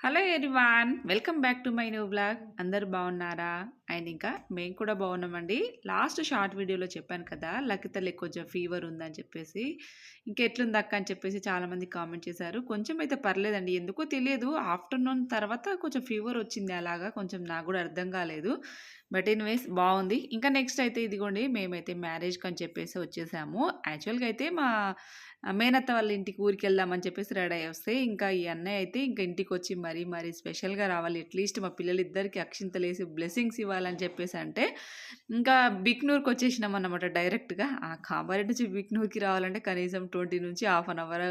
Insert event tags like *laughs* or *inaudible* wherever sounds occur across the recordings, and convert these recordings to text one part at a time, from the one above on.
Hello everyone welcome back to my new blog అందరు బాగున్నారా? And ఇంకా మేము కూడా బాగున్నామండి. లాస్ట్ షార్ట్ వీడియోలో చెప్పాను కదా లకితల్లి కొంచెం ఫీవర్ ఉందని చెప్పేసి. ఇంకా ఎట్లుంది అక్క అని చెప్పేసి చాలామంది కామెంట్ చేశారు. కొంచెం అయితే పర్లేదండి. ఎందుకో తెలియదు. ఆఫ్టర్నూన్ తర్వాత కొంచెం ఫీవర్ వచ్చింది అలాగా. కొంచెం నాకు కూడా అర్థం కాలేదు. బట్ ఎనీవేస్ బాగుంది. ఇంకా నెక్స్ట్ అయితే ఇదిగోండి మేమైతే మ్యారేజ్కి అని చెప్పేసి వచ్చేసాము. యాక్చువల్గా అయితే మా మేనత్త వాళ్ళ ఇంటికి ఊరికి వెళ్దామని చెప్పేసి రెడీ అయ్యి వస్తే ఇంకా ఈ అన్నయ్య అయితే ఇంకా ఇంటికి వచ్చి మరీ మరీ స్పెషల్గా రావాలి. అట్లీస్ట్ మా పిల్లలిద్దరికి అక్షింతలేసి బ్లెస్సింగ్స్ ఇవ్వాలని చెప్పేసి అంటే ఇంకా బిక్నూర్కి వచ్చేసినాం అన్నమాట డైరెక్ట్గా. ఆ కామారెడ్డి నుంచి బిక్నూర్కి రావాలంటే కనీసం ట్వంటీ నుంచి half an hour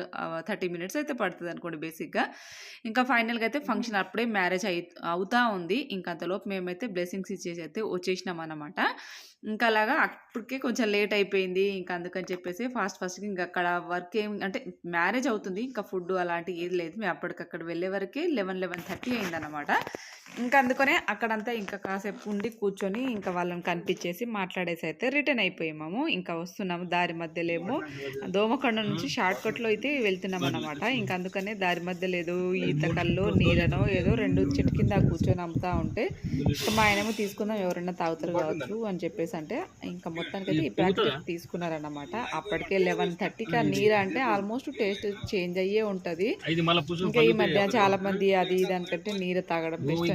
thirty minutes అయితే పడుతుంది అనుకోండి బేసిక్గా. ఇంకా ఫైనల్గా అయితే ఫంక్షన్ అప్పుడే మ్యారేజ్ అయి అవుతా ఉంది. ఇంకా అంతలోపు మేమైతే బ్లెస్సింగ్స్ ఇచ్చేసి అయితే వచ్చేసినాం అన్నమాట. ఇంకా అలాగా అప్పటికే కొంచెం లేట్ అయిపోయింది. ఇంకా అందుకని చెప్పేసి ఫాస్ట్ ఫాస్ట్గా ఇంకా అక్కడ వర్క్ ఏం అంటే మ్యారేజ్ అవుతుంది. ఇంకా ఫుడ్ అలాంటివి ఏది లేదు. మేము అప్పటికక్కడ వెళ్ళే వరకే లెవెన్ లెవెన్ థర్టీ అయిందన్నమాట. ఇంకా అందుకనే అక్కడంతా ఇంకా కాసేపు ఉండి కూర్చొని ఇంకా వాళ్ళని కనిపించేసి మాట్లాడేసి అయితే రిటర్న్ అయిపోయాము. ఇంకా వస్తున్నాము దారి మధ్యలో ఏమో దోమకొండ నుంచి షార్ట్ కట్లో అయితే వెళ్తున్నాం అనమాట ఇంకా అందుకనే దారి మధ్యలో ఏదో ఈత కల్లో నీరనో ఏదో రెండు చెట్టు కింద కూర్చొని అమ్ముతా ఉంటే ఇంకా మా ఆయనేమో తీసుకుందాం ఎవరైనా తాగుతారు కావచ్చు అని చెప్పేసి అంటే ఇంకా మొత్తానికి అయితే ఈ ప్యాకెట్ తీసుకున్నారన్నమాట. అప్పటికే లెవెన్ థర్టీకి ఆ నీరు అంటే ఆల్మోస్ట్ టేస్ట్ చేంజ్ అయ్యే ఉంటది. ఇది ఇంకా ఈ మధ్య చాలా మంది అది దానికంటే నీరు తాగడం బెస్ట్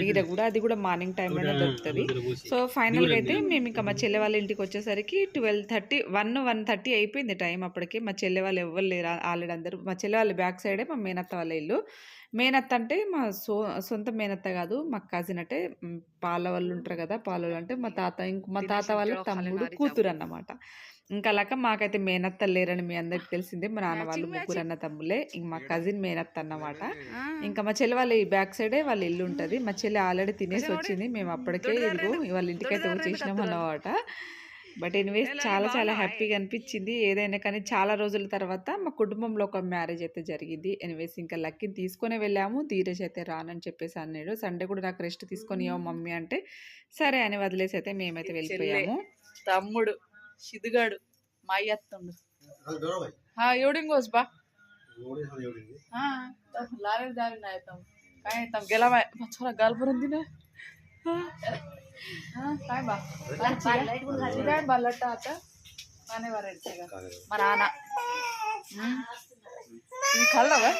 నీరు కూడా అది కూడా మార్నింగ్ టైంలోనే దొరుకుతుంది. సో ఫైనల్గా అయితే మేము ఇంకా మా చెల్లె వాళ్ళ ఇంటికి వచ్చేసరికి twelve thirty one one thirty అయిపోయింది టైం అప్పటికి. మా చెల్లె వాళ్ళు ఎవ్వరు లేరు ఆల్రెడీ అందరూ. మా చెల్లె వాళ్ళ బ్యాక్ సైడే మా మేనత్త వాళ్ళ ఇల్లు. మేనత్త అంటే మా సో సొంత మేనత్త కాదు మా కజిన్ అంటే పాల వాళ్ళు ఉంటారు కదా పాల వాళ్ళు అంటే మా తాత ఇంక మా తాత వాళ్ళ తమ్ముడు కూతురు అన్నమాట. ఇంకా అలాక మాకైతే మేనత్త లేరని మీ అందరికి తెలిసిందే. మా నాన్న వాళ్ళు ముగ్గురు అన్న తమ్ములే ఇంక మా కజిన్ మేనత్త అన్నమాట. ఇంకా మా చెల్లి వాళ్ళ ఈ బ్యాక్ సైడే వాళ్ళ ఇల్లు ఉంటుంది. మా చెల్లి ఆల్రెడీ తినేసి వచ్చింది. మేము అప్పటికే ఇదిగో వాళ్ళ ఇంటికైతే వచ్చేసినాం అన్నమాట. బట్ ఎనీవేస్ చాలా చాలా హ్యాపీగా అనిపించింది. ఏదైనా కానీ చాలా రోజుల తర్వాత మా కుటుంబంలో ఒక మ్యారేజ్ అయితే జరిగింది. ఎనీవేస్ ఇంకా లక్కీని తీసుకొని వెళ్ళాము. ధీరజ్ అయితే రానని చెప్పేసి అన్నాడు. సండే కూడా నాకు రెస్ట్ తీసుకొని ఇవ్వ మమ్మీ అంటే సరే అని వదిలేసి అయితే మేమైతే వెళ్ళిపోయాము. తమ్ముడు. సిద్ధుగాడు మా అయ్యత్తుండు ఎవడింగోస్ బా लारे जारी ना तम काय तम गेला बाय छोरा गाल भरून दिना हा काय बा काय बा लट्टा आता पाने वारायचे का మా నాన్న ఉమ్. ఇది కల్లవా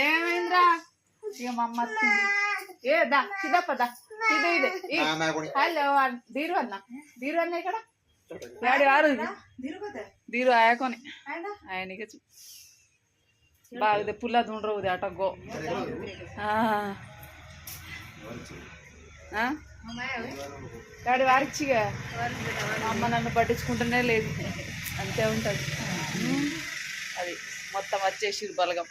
ఏమైందిరా ఇక మా అమ్మ వచ్చింది ఏ దా సిద్ధప్ప దా ఇదే ఇదే అన్- దీరు అన్న. దీరు అన్న ఇక్కడ? యాడి వారు దీరు ఆయకొని. ఆయనకి బాగా పుల్ల దుండ్రవుది అట గో. ఆ. ఆ? డాడీ వారిచ్చిగా? అమ్మ నన్ను పట్టించుకుంటూనే లేదు. అంతే ఉంటుంది. అది మొత్తం వచ్చేసిరు బలగం.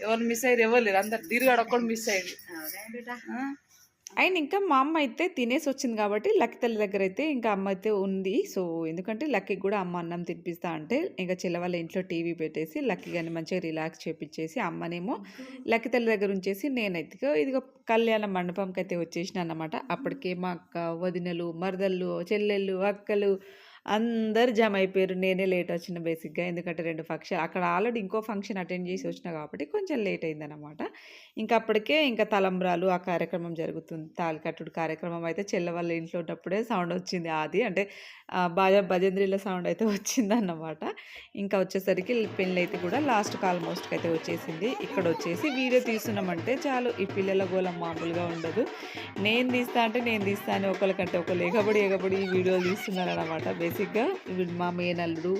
ఎవరు మిస్ అయ్యారు? ఎవరు లేరు. అందరు దీర్ఘాడు ఒక్కడు మిస్ అయ్యింది ఆ? అండ్ ఇంకా మా అమ్మ అయితే తినేసి వచ్చింది కాబట్టి లక్కి తల్లి దగ్గర అయితే ఇంకా అమ్మ అయితే ఉంది. సో ఎందుకంటే లక్కీకి కూడా అమ్మ అన్నం తినిపిస్తా అంటే ఇంకా చెల్లవాళ్ళ ఇంట్లో టీవీ పెట్టేసి లక్కీ కానీ మంచిగా రిలాక్స్ చేపించేసి అమ్మనేమో లక్కీ తల్లి దగ్గర ఉంచేసి నేనైతే ఇదిగో కళ్యాణ మండపంకి అయితే వచ్చేసిన అన్నమాట. అప్పటికే మా అక్క వదినలు మరదళ్ళు చెల్లెళ్ళు అక్కలు అందరు జమ అయిపోయారు. నేనే లేట్ వచ్చిన బేసిక్గా. ఎందుకంటే రెండు ఫంక్షన్ అక్కడ ఆల్రెడీ ఇంకో ఫంక్షన్ అటెండ్ చేసి వచ్చిన కాబట్టి కొంచెం లేట్ అయిందనమాట ఇంకా అప్పటికే ఇంకా తలంబ్రాలు ఆ కార్యక్రమం జరుగుతుంది. తాలికట్టుడు కార్యక్రమం అయితే చెల్ల వాళ్ళ ఇంట్లో ఉన్నప్పుడే సౌండ్ వచ్చింది అది అంటే బాగా భజంద్రిల సౌండ్ అయితే వచ్చిందన్నమాట. ఇంకా వచ్చేసరికి పెళ్ళి అయితే కూడా లాస్ట్కి ఆల్మోస్ట్కి అయితే వచ్చేసింది. ఇక్కడ వచ్చేసి వీడియో తీస్తున్నామంటే చాలు ఈ పిల్లల గోళం మామూలుగా ఉండదు. నేను తీస్తా అంటే నేను తీస్తా అని ఒకరికంటే ఒకరు ఎగబడి ఎగబడి ఈ వీడియోలు తీస్తున్నారు అనమాట బేసిక్గా మా మేనల్లుడు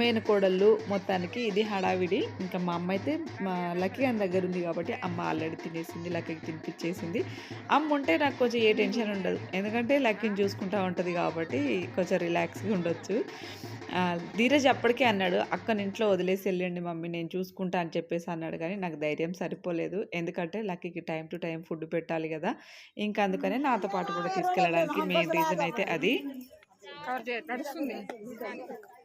మేనకోడళ్ళు మొత్తానికి ఇది హడావిడి. ఇంకా మా అమ్మ అయితే మా లక్కీ గారి దగ్గర ఉంది కాబట్టి అమ్మ ఆల్రెడీ తినేసింది లక్కీకి తినిపించేసింది. అమ్మ ఉంటే నాకు కొంచెం ఏ టెన్షన్ ఉండదు. ఎందుకంటే లక్కీని చూసుకుంటా ఉంటుంది కాబట్టి కొంచెం రిలాక్స్గా ఉండొచ్చు. ధీరజ్ అప్పటికే అన్నాడు అక్కని ఇంట్లో వదిలేసి వెళ్ళండి మమ్మీ నేను చూసుకుంటా అని చెప్పేసి అన్నాడు. కానీ నాకు ధైర్యం సరిపోలేదు. ఎందుకంటే లక్కీకి టైం టు టైం ఫుడ్ పెట్టాలి కదా. ఇంకా అందుకనే నాతో పాటు కూడా తీసుకెళ్ళడానికి మెయిన్ రీజన్ అయితే అది.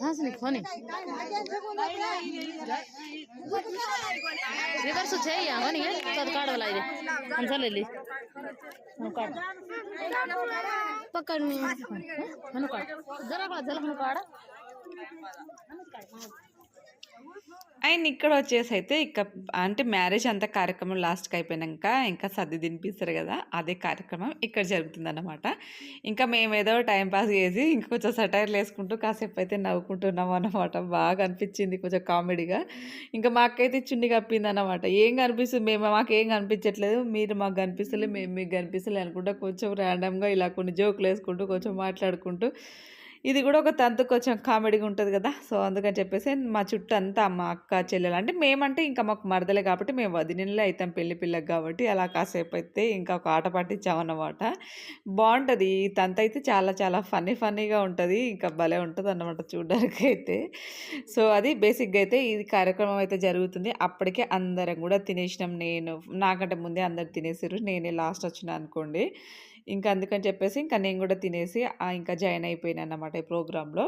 సాసుని కొని రివర్స్ చెయ్య కొని అది కాడవల ఇది అంచలెల్లి నువ్వు కాడ పక్కన మను కాడ జర కాడ జల మను కాడ అండ్ ఇక్కడ వచ్చేసి అయితే ఇక అంటే మ్యారేజ్ అంతా కార్యక్రమం లాస్ట్కి అయిపోయినాక ఇంకా సర్ది తినిపిస్తారు కదా అదే కార్యక్రమం ఇక్కడ జరుగుతుందన్నమాట. ఇంకా మేము ఏదో టైం పాస్ చేసి ఇంకా కొంచెం సటైర్లు వేసుకుంటూ కాసేపు అయితే నవ్వుకుంటున్నాం అన్నమాట. బాగా అనిపించింది కొంచెం కామెడీగా. ఇంకా మాకైతే చున్ని కప్పింది అన్నమాట ఏం కనిపిస్తుంది మేము మాకు ఏం కనిపించట్లేదు. మీరు మాకు కనిపిస్తలే మేము మీకు కనిపిస్తలే అనుకుంటా కొంచెం ర్యాండమ్గా ఇలా కొన్ని జోకులు వేసుకుంటూ కొంచెం మాట్లాడుకుంటూ ఇది కూడా ఒక తంతు కొంచెం కామెడీగా ఉంటుంది కదా. సో అందుకని చెప్పేసి మా చుట్టూ అంతా మా అక్క చెల్లెలు అంటే మేమంటే ఇంకా మాకు మరదలే కాబట్టి మేము వదినలే అవుతాం పెళ్ళి పిల్లకి కాబట్టి అలా కాసేపు అయితే ఇంకా ఒక ఆట పట్టించామన్నమాట బాగుంటుంది. ఈ తంత అయితే చాలా చాలా ఫన్నీ ఫన్నీగా ఉంటుంది. ఇంకా భలే ఉంటుంది అన్నమాట చూడడానికి అయితే. సో అది బేసిక్గా అయితే ఇది కార్యక్రమం అయితే జరుగుతుంది. అప్పటికే అందరం కూడా తినేసినాం నేను. నాకంటే ముందే అందరు తినేసారు నేనే లాస్ట్ వచ్చిన అనుకోండి. ఇంకా అందుకని చెప్పేసి ఇంకా నేను కూడా తినేసి ఆ ఇంకా జాయిన్ అయిపోయాను అన్నమాట ఈ ప్రోగ్రాంలో.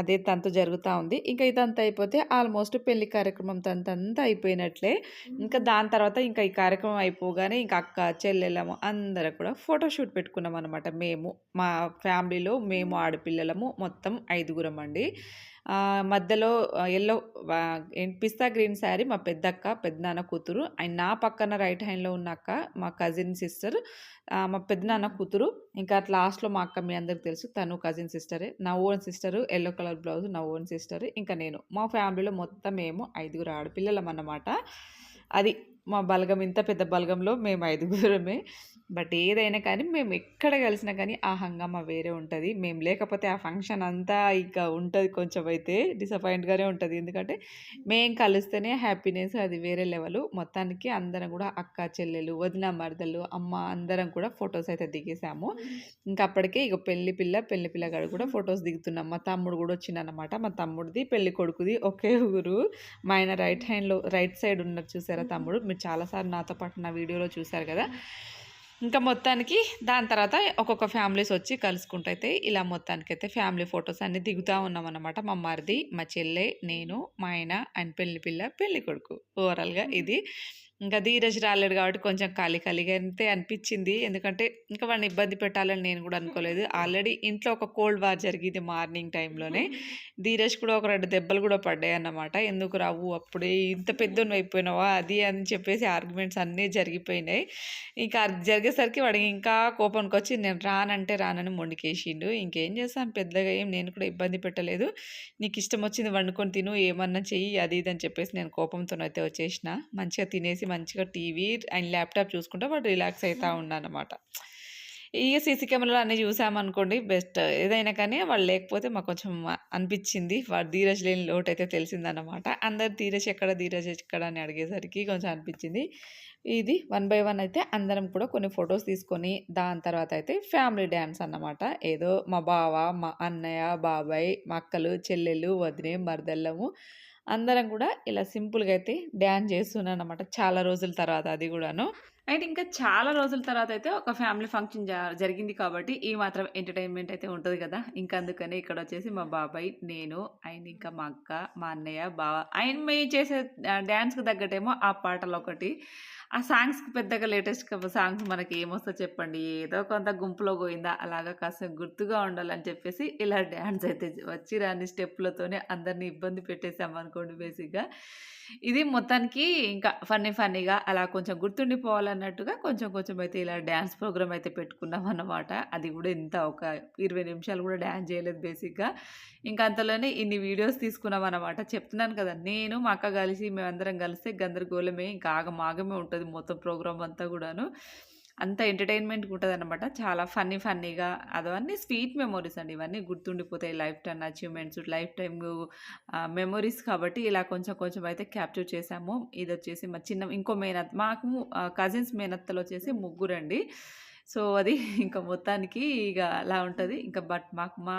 అదే తంతు జరుగుతూ ఉంది. ఇంకా ఇదంతా అయిపోతే ఆల్మోస్ట్ పెళ్ళి కార్యక్రమం తంత అంతా అయిపోయినట్లే. ఇంకా దాని తర్వాత ఇంకా ఈ కార్యక్రమం అయిపోగానే ఇంకా అక్క చెల్లెళ్ళము అందరం కూడా ఫోటోషూట్ పెట్టుకున్నాం అనమాట మేము. మా ఫ్యామిలీలో మేము ఆడపిల్లలము మొత్తం ఐదుగురం అండి. మధ్యలో ఎల్లో పిస్తా గ్రీన్ శారీ మా పెద్దక్క పెద్దనాన్న కూతురు. అండ్ నా పక్కన రైట్ హ్యాండ్లో ఉన్న అక్క మా కజిన్ సిస్టర్ మా పెద్దనాన్న కూతురు. ఇంకా లాస్ట్లో మా అక్క మీ అందరికి తెలుసు తను కజిన్ సిస్టరే నా own sister yellow colour blouse నా ఓన్ సిస్టర్ ఇంకా నేను. మా ఫ్యామిలీలో మొత్తం మేము ఐదుగురు ఆడపిల్లలం అన్నమాట అది మా బలగం ఇంత పెద్ద బలగంలో మేము ఐదుగురమే. బట్ ఏదైనా కానీ మేము ఎక్కడ కలిసినా కానీ ఆ హంగామా వేరే ఉంటుంది. మేము లేకపోతే ఆ ఫంక్షన్ అంతా ఇక ఉంటుంది కొంచెం అయితే డిసప్పాయింట్గానే ఉంటుంది. ఎందుకంటే మేము కలిస్తేనే హ్యాపీనెస్ అది వేరే లెవెల్ మొత్తానికి అందరం కూడా అక్క చెల్లెలు వదిన మరదలు అమ్మ అందరం కూడా ఫొటోస్ అయితే దిగేసాము. ఇంకా అప్పటికే ఇక పెళ్ళి పిల్ల పెళ్ళి పిల్లగాడు కూడా ఫొటోస్ దిగుతున్నాం. మా తమ్ముడు కూడా వచ్చిందన్నమాట మా తమ్ముడిది పెళ్ళి కొడుకుది ఒకే ఊరు. మా ఆయన రైట్ హ్యాండ్లో రైట్ సైడ్ ఉన్నారు చూసారా తమ్ముడు? మీరు చాలాసార్లు నాతో పాటు నా వీడియోలో చూసారు కదా. ఇంకా మొత్తానికి దాని తర్వాత ఒక్కొక్క ఫ్యామిలీస్ వచ్చి కలుసుకుంటైతే ఇలా మొత్తానికి అయితే ఫ్యామిలీ ఫొటోస్ అన్ని దిగుతూ ఉన్నాం అనమాట మా మరిది మా చెల్లె నేను మా ఆయన అండ్ పెళ్ళి పిల్ల పెళ్ళి కొడుకు. ఓవరాల్గా ఇది ఇంకా ధీరజ్ రాలేడు కాబట్టి కొంచెం ఖాళీ ఖాళీగా అంతే అనిపించింది. ఎందుకంటే ఇంకా వాడిని ఇబ్బంది పెట్టాలని నేను కూడా అనుకోలేదు. ఆల్రెడీ ఇంట్లో ఒక కోల్డ్ వార్ జరిగింది మార్నింగ్ టైంలోనే. ధీరజ్ కూడా ఒక రెండు దెబ్బలు కూడా పడ్డాయి అన్నమాట. ఎందుకు రావు? అప్పుడే ఇంత పెద్దోని అయిపోయినావా? అది అని చెప్పేసి ఆర్గ్యుమెంట్స్ అన్నీ జరిగిపోయినాయి. ఇంకా జరిగేసరికి వాడికి ఇంకా కోపానికి వచ్చి నేను రానంటే రానని మొండికేసిండు. ఇంకేం చేస్తాను పెద్దగా ఏం నేను కూడా ఇబ్బంది పెట్టలేదు. నీకు ఇష్టం వచ్చింది వండుకొని తిను. ఏమన్నా చెయ్యి. అది ఇది అని చెప్పేసి నేను కోపంతో అయితే వచ్చేసిన. మంచిగా తినేసి మంచిగా టీవీ అండ్ ల్యాప్టాప్ చూసుకుంటే వాడు రిలాక్స్ అవుతా ఉన్నాను అనమాట ఇక సీసీ కెమెరాలు అన్నీ చూసామనుకోండి బెస్ట్. ఏదైనా కానీ వాళ్ళు లేకపోతే మాకు కొంచెం అనిపించింది. వాడు ధీరజ్ లేని లోటు అయితే తెలిసిందన్నమాట. అందరు ధీరజ్ ఎక్కడ ధీరజ్ ఎక్కడ అని అడిగేసరికి కొంచెం అనిపించింది. ఇది వన్ బై వన్ అయితే అందరం కూడా కొన్ని ఫొటోస్ తీసుకొని దాని తర్వాత అయితే ఫ్యామిలీ డ్యాన్స్ అన్నమాట. ఏదో మా బావ మా అన్నయ్య బాబాయ్ మా అక్కలు చెల్లెలు వదినే మరదళ్ళము అందరం కూడా ఇలా సింపుల్గా అయితే డ్యాన్స్ చేస్తున్నాను అనమాట చాలా రోజుల తర్వాత అది కూడాను. అయితే ఇంకా చాలా రోజుల తర్వాత అయితే ఒక ఫ్యామిలీ ఫంక్షన్ జరిగింది కాబట్టి ఈ మాత్రం ఎంటర్టైన్మెంట్ అయితే ఉంటుంది కదా. ఇంకా అందుకని ఇక్కడ వచ్చేసి మా బాబాయ్ నేను ఆయన ఇంకా మా అక్క మా అన్నయ్య బావ ఆయన మేము చేసే డ్యాన్స్కి తగ్గటేమో ఆ పాటలు ఒకటి ఆ సాంగ్స్‌కి పెద్దగా లేటెస్ట్ సాంగ్స్ మనకి ఏమొస్తా చెప్పండి. ఏదో కొంత గుంపులో పోయిందా అలాగా కాస్త గుర్తుగా ఉండాలని చెప్పేసి ఇలా డ్యాన్స్ అయితే వచ్చి రాని స్టెప్పులతోనే అందరిని ఇబ్బంది పెట్టేసామనుకోండి బేసిక్‌గా. ఇది మొత్తానికి ఇంకా ఫన్నీ ఫన్నీగా అలా కొంచెం గుర్తుండిపోవాలన్నట్టుగా కొంచెం కొంచెం అయితే ఇలా డ్యాన్స్ ప్రోగ్రామ్ అయితే పెట్టుకున్నాం అన్నమాట అది కూడా ఇంత ఒక 20 నిమిషాలు కూడా డ్యాన్స్ చేయలేదు బేసిక్‌గా. ఇంకా అంతలోనే ఇన్ని వీడియోస్ తీసుకున్నాం అన్నమాట చెప్తున్నాను కదా! నేను మా అక్క కలిసి మేమందరం కలిస్తే గందరగోళమే ఇంకా ఆగమాగమే ఉంటుంది మొత్తం ప్రోగ్రామ్ అంతా కూడాను అంత ఎంటర్టైన్మెంట్ ఉంటుంది అనమాట చాలా ఫన్నీ ఫన్నీగా అవన్నీ స్వీట్ మెమోరీస్ అండి. ఇవన్నీ గుర్తుండిపోతాయి. Lifetime achievements, lifetime memories memories కాబట్టి ఇలా కొంచెం కొంచెం అయితే క్యాప్చర్ చేశాము. ఇదొచ్చేసి మా చిన్న ఇంకో మేనత్ మాకు కజిన్స్ మేనత్తలు వచ్చేసి ముగ్గురండి. సో, అది ఇంకా మొత్తానికి ఇక అలా ఉంటుంది ఇంకా బట్ మాకు మా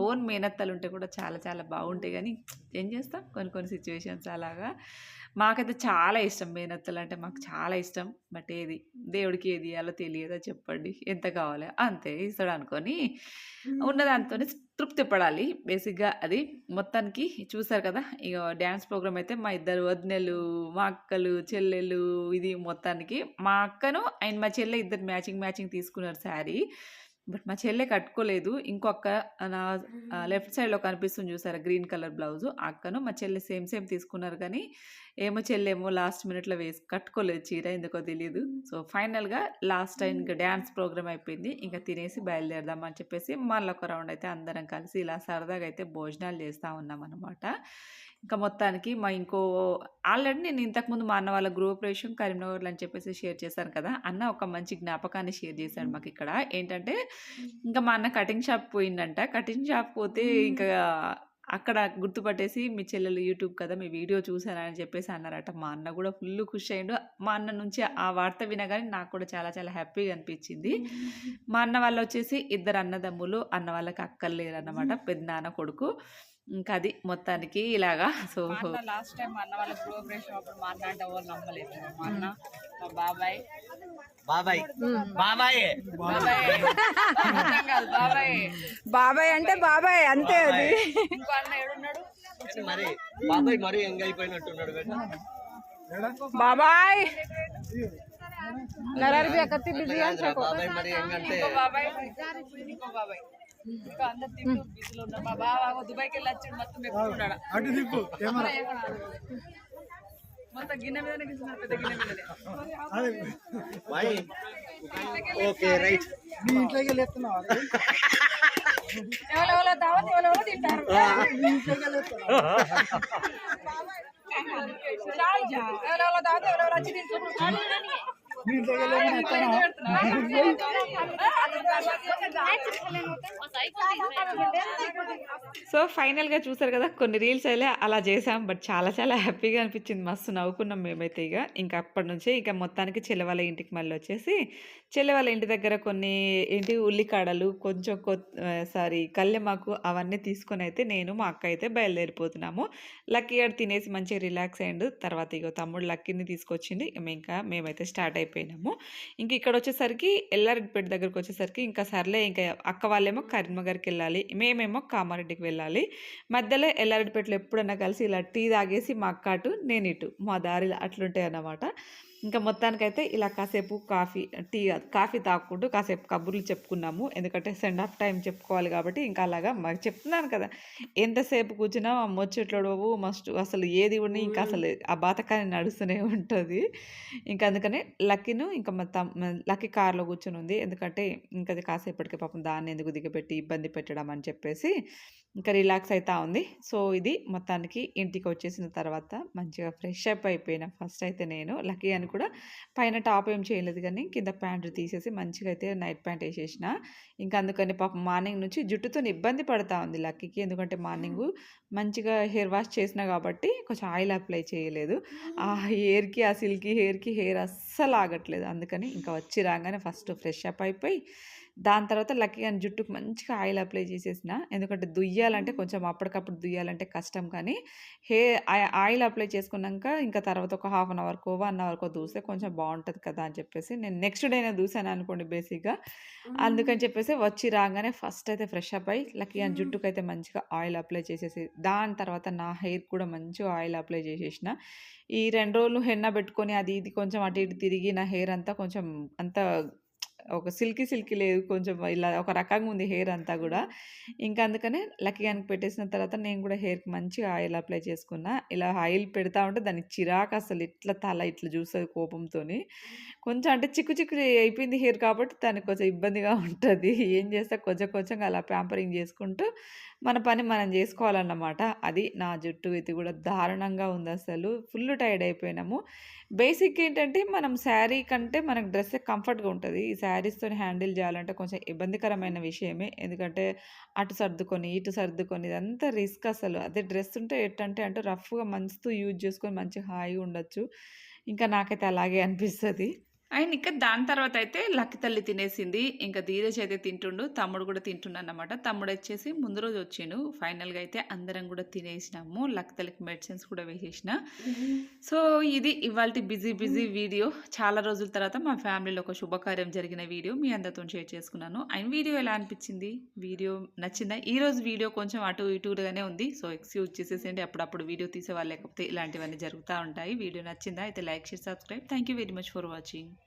ఓన్ మేనత్తలు ఉంటే కూడా చాలా చాలా బాగుంటాయి కానీ ఏం చేస్తాం కొన్ని కొన్ని సిచ్యువేషన్స్ అలాగా. మాకైతే చాలా ఇష్టం మేనత్తలంటే మాకు చాలా ఇష్టం. బట్ ఏది దేవుడికి ఏది ఇయ్యాలో తెలియదా చెప్పండి. ఎంత కావాలో అంతే ఇస్తాడనుకోని ఉన్న దాంతోనే తృప్తి పడాలి. బేసిక్‌గా అది. మొత్తానికి చూసారు కదా! ఇగ డాన్స్ ప్రోగ్రామ్ అయితే మా ఇద్దరు వదినలు, మా అక్కలు, చెల్లెలు ఇది మొత్తానికి మా అక్కను అండ్ మా చెల్లె ఇద్దరు మ్యాచింగ్ మ్యాచింగ్ తీసుకున్నారు శారీ. బట్ మా చెల్లె కట్టుకోలేదు. ఇంకో అక్క నా లెఫ్ట్ సైడ్‌లో కనిపిస్తుంది చూసారా గ్రీన్ కలర్ బ్లౌజు. అక్కను మా చెల్లె సేమ్ సేమ్ తీసుకున్నారు కానీ ఏమో చెల్లేమో లాస్ట్ మినిట్‌లో వేసి కట్టుకోలేదు చీర ఎందుకో తెలీదు. సో, ఫైనల్‌గా లాస్ట్ టైమ్ ఇంక డాన్స్ ప్రోగ్రామ్ అయిపోయింది. ఇంక తినేసి బయలుదేరదాం అని చెప్పేసి మళ్ళొక రౌండ్ అయితే అందరం కలిసి ఇలా సరదాగా అయితే భోజనాలు చేస్తా ఉన్నామనమాట. ఇంకా మొత్తానికి మా ఇంకో ఆల్రెడీ నేను ఇంతకుముందు మా అన్న వాళ్ళ గృహప్రవేశం కరీంనగర్‌లో అని చెప్పేసి షేర్ చేశాను కదా! అన్న ఒక మంచి జ్ఞాపకాన్ని షేర్ చేశాడు మాకిక్కడ. ఏంటంటే ఇంకా మా అన్న కటింగ్ షాప్ పోయిండంట. కటింగ్ షాప్ పోతే ఇంకా అక్కడ గుర్తుపట్టేసి మీ చెల్లెలు యూట్యూబ్ కదా! మీ వీడియో చూసానని చెప్పేసి అన్నారట. మా అన్న కూడా ఫుల్లు ఖుషయిండు. మా అన్న నుంచి ఆ వార్త వినగానే నాకు కూడా చాలా చాలా హ్యాపీగా అనిపించింది. మా అన్న వాళ్ళొచ్చేసి ఇద్దరు అన్నదమ్ములు. అన్న వాళ్ళకి అక్కలు లేరన్నమాట. పెదనాన్న కొడుకు. ఇంకా అది మొత్తానికి ఇలాగా. *laughs* సో లాస్ట్ టైం అన్న వాళ్ళ ప్రోగ్రెషన్ అప్పుడు మాట్లాడటం వాళ్ళు నమ్మలేదు. మా అన్న మా బాబాయ్. బాబాయ్. అంటే బాబాయ్ అంతే అది. బాబాయ్. మరి బాబాయ్ బాబాయ్. ఇంకా అందరు తింటూ బిజీలో ఉన్నారు. మా బావ దుబాయ్కి వెళ్ళి వచ్చి మొత్తం ఎక్కుతున్నాడు అటు దిప్పు మొత్తం గిన్నె మీదనే కూర్చున్నారు పెద్ద గిన్నె మీదనే. అదే. బాయ్. Okay right. నీ ఇంట్లోకి వెళ్ళి ఎత్తున్నావా? ఎవరెవరో దావత్ ఎవరెవరో తింటారు? ఎవరెవరో దావత్ ఎవరెవరో వచ్చి తింటారు? సో, ఫైనల్‌గా చూసారు కదా! కొన్ని రీల్స్ అయితే అలా చేసాం. బట్ చాలా చాలా హ్యాపీగా అనిపించింది. మస్తు నవ్వుకున్నాం మేమైతే ఇగ. ఇంకా అప్పటి నుంచి ఇక మొత్తానికి చెల్లె వాళ్ళ ఇంటికి మళ్ళొచ్చేసి చెల్లె వాళ్ళ ఇంటి దగ్గర కొన్ని ఏంటి ఉల్లికాడలు, కొంచెం ఆహ్, సారీ కల్యమాకు అవన్నీ తీసుకొనైతే నేను, మా అక్క అయితే బయలుదేరిపోతున్నాము. లక్కీ గాడు తినేసి మంచిగా రిలాక్స్ అయ్యిండు. తర్వాత ఇగో తమ్ముడు లక్కీని తీసుకొచ్చిండు. ఇక మేము ఇంకా మేమైతే స్టార్ట్ అయిపోయినాము. ఇంక ఇక్కడొచ్చేసరికి ఎల్లారెడ్డిపేట దగ్గరకొచ్చేసరికి ఇంకా సర్లే ఇంకా అక్క వాళ్ళేమో కరీంనగర్కి వెళ్ళాలి మేమేమో కామారెడ్డికి వెళ్ళాలి. మధ్యలో ఎల్లారెడ్డిపేటలో ఎప్పుడన్నా కలిసి ఇలా టీ తాగేసి మా అక్క అటు, ఇటు మా దారిలో అట్లుంటాయన్నమాట. ఇంకా మొత్తానికైతే ఇలా కాసేపు కాఫీ టీ కాఫీ తాగుకుంటూ కాసేపు కబుర్లు చెప్పుకున్నాము. ఎందుకంటే సెండ్ ఆఫ్ టైమ్ చెప్పుకోవాలి కాబట్టి ఇంకా అలాగా మరి చెప్తున్నాను కదా! ఎంతసేపు కూర్చున్నా ముచ్చట్లడవు మస్ట్ అసలు ఏది ఉన్ని ఇంకా అసలు ఆ బాతకాన్ని నడుస్తూనే ఉంటది. ఇంకా అందుకనే లక్కీను ఇంకా మా తమ్ లక్కీ కార్‌లో కూర్చొనుంది. ఎందుకంటే ఇంకా కాసేపటికి పాపం దాన్ని ఎందుకు దిగబెట్టి ఇబ్బంది పెట్టడం అని చెప్పేసి ఇంకా రిలాక్స్ అయితా ఉంది. సో, ఇది మొత్తానికి ఇంటికొచ్చేసిన తర్వాత మంచిగా ఫ్రెష్ అప్ అయిపోయిన ఫస్ట్ అయితే నేను. లక్కీ అని కూడా పైన టాప్ ఏం చేయలేదు గానీ కింద ప్యాంట్ తీసేసి మంచిగా అయితే నైట్ ప్యాంట్ ఏసేసిన. ఇంకా అందుకని పాపం మార్నింగ్ నుంచి జుట్టుతోని ఇబ్బంది పడతా ఉంది లక్కీకి. ఎందుకంటే మార్నింగు మంచిగా హెయిర్ వాష్ చేసినా కాబట్టి కొంచెం ఆయిల్ అప్లై చేయలేదు. ఆ హెయిర్‌కి ఆ సిల్కీ హెయిర్‌కి హెయిర్ అస్సలు ఆగట్లేదు. అందుకని ఇంకా వచ్చి రాంగానే ఫస్ట్ ఫ్రెష్ అప్ అయిపోయి దాని తర్వాత లక్కీ అని జుట్టుకు మంచిగా ఆయిల్ అప్లై చేసేసిన. ఎందుకంటే దుయ్యాలంటే కొంచెం అప్పటికప్పుడు దుయ్యాలంటే కష్టం కానీ హెయిర్ ఆయిల్ అప్లై చేసుకున్నాక ఇంకా తర్వాత ఒక హాఫ్ అన్ అవర్కో వన్ అవర్కో దూస్తే కొంచెం బాగుంటుంది కదా అని చెప్పేసి నేను నెక్స్ట్ డేనే దూసాను అనుకోండి బేసిక్గా. అందుకని చెప్పేసి వచ్చి రాగానే ఫస్ట్ అయితే ఫ్రెష్ అప్ అయ్యి లక్కీ అని జుట్టుకు అయితే మంచిగా ఆయిల్ అప్లై చేసేసి దాని తర్వాత నా హెయిర్ కూడా మంచిగా ఆయిల్ అప్లై చేసేసిన. ఈ రెండు రోజులు హెన్న పెట్టుకొని అది ఇది కొంచెం అటు ఇటు తిరిగి నా హెయిర్ అంతా కొంచెం అంత ఒక సిల్కీ సిల్కీ లేదు కొంచెం ఇలా ఒక రకంగా ఉంది హెయిర్ అంతా కూడా. ఇంకా అందుకనే లక్కీ అని పెట్టేసిన తర్వాత నేను కూడా హెయిర్కి మంచిగా ఆయిల్ అప్లై చేసుకున్నా. ఇలా ఆయిల్ పెడతా ఉంటే దానికి చిరాకు అసలు ఇట్లా తల ఇట్లా చూస్తుంది కోపంతో కొంచెం అంటే చిక్కు చిక్కు అయిపోయింది హెయిర్ కాబట్టి దానికి కొంచెం ఇబ్బందిగా ఉంటుంది. ఏం చేస్తే కొంచెం కొంచెం అలా ప్యాంపరింగ్ చేసుకుంటూ మన పని మనం చేసుకోవాలన్నమాట. అది నా జుట్టు ఇది కూడా దారుణంగా ఉంది అసలు. Full tired అయిపోయినాము. బేసిక్ ఏంటంటే మనం శారీ కంటే మనకు డ్రెస్ కంఫర్ట్గా ఉంటుంది. ఈ శారీస్తో హ్యాండిల్ చేయాలంటే కొంచెం ఇబ్బందికరమైన విషయమే. ఎందుకంటే అటు సర్దుకొని ఇటు సర్దుకొని ఇదంతా రిస్క్ అసలు. అదే డ్రెస్ ఉంటే ఎట్టంటే అంటే రఫ్గా మంచుతో యూజ్ చేసుకొని మంచి హాయిగా ఉండొచ్చు. ఇంకా నాకైతే అలాగే అనిపిస్తుంది. అండ్ ఇంకా దాని తర్వాత అయితే లక్కి తల్లి తినేసింది. ఇంకా ధీరజ్ అయితే తింటుండు తమ్ముడు కూడా తింటున్నాడు అనమాట తమ్ముడు వచ్చేసి ముందు రోజు వచ్చిండు. ఫైనల్గా అయితే అందరం కూడా తినేసినాము. లక్కి తల్లికి మెడిసిన్స్ కూడా వేసేసిన. సో ఇది ఇవాళ బిజీ బిజీ వీడియో. చాలా రోజుల తర్వాత మా ఫ్యామిలీలో ఒక శుభకార్యం జరిగిన వీడియో. మీ అందరితో షేర్ చేసుకున్నాను. అండ్ వీడియో ఎలా అనిపించింది? వీడియో నచ్చిందా? ఈ రోజు వీడియో కొంచెం అటు ఇటుగానే ఉంది. సో ఎక్స్క్యూజ్ చేసేసేయండి. అప్పుడప్పుడు వీడియో తీసేవాళ్ళు లేకపోతే ఇలాంటివన్నీ జరుగుతూ ఉంటాయి. వీడియో నచ్చిందా? అయితే like share subscribe. Thank you very much for watching